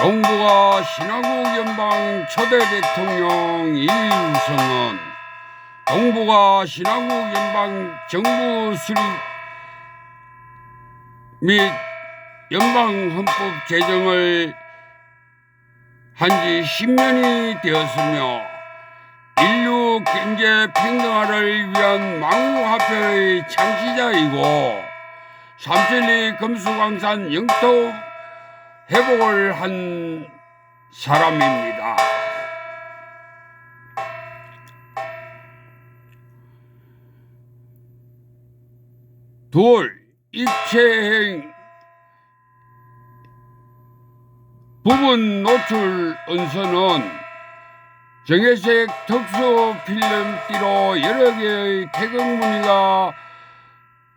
정부가 신화국 연방 초대 대통령 이유성은 동부가 신화국 연방 정부 수립 및 연방 헌법 제정을 한 지 10년이 되었으며 인류 경제 평등화를 위한 망우화폐의 창시자이고 삼천리 금수광산 영토 회복을 한 사람입니다. 둘, 입체행 부분 노출 은서는 정회색 특수 필름띠로 여러 개의 태극 무늬가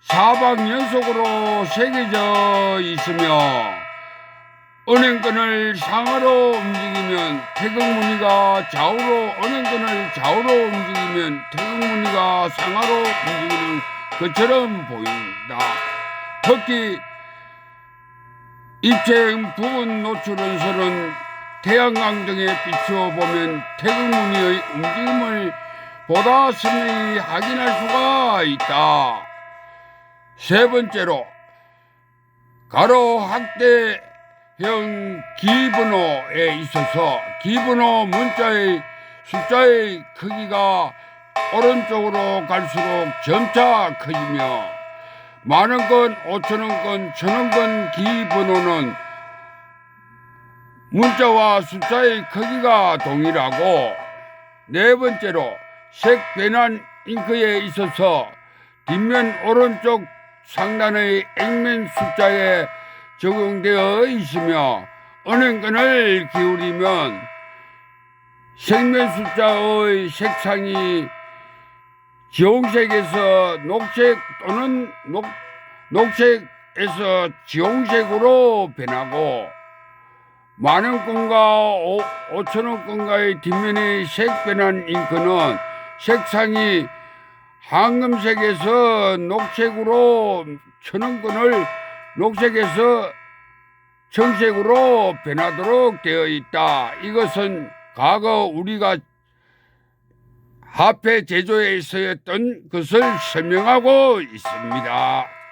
사방 연속으로 새겨져 있으며 은행끈을 상하로 움직이면 태극 무늬가 좌우로 은행끈을 좌우로 움직이면 태극 무늬가 상하로 움직이는 것처럼 보인다. 특히 입체형 부분 노출은서는 태양광 등에 비추어 보면 태극 무늬의 움직임을 보다 선명히 확인할 수가 있다. 세 번째로 가로 확대 형 기번호에 있어서 기번호 문자의 숫자의 크기가 오른쪽으로 갈수록 점차 커지며 만원 건, 오천 원 건, 천 원건 기번호는 문자와 숫자의 크기가 동일하고 네 번째로 색 변환 잉크에 있어서 뒷면 오른쪽 상단의 액면 숫자에 적용되어 있으며 은행끈을 기울이면 색면 숫자의 색상이 지홍색에서 녹색 또는 녹, 녹색에서 지홍색으로 변하고 만원권과 오천원권과의 뒷면의 색 변한 잉크는 색상이 황금색에서 녹색으로 천원권을 녹색에서 청색으로 변하도록 되어 있다. 이것은 과거 우리가 화폐 제조에 쓰였던 것을 설명하고 있습니다.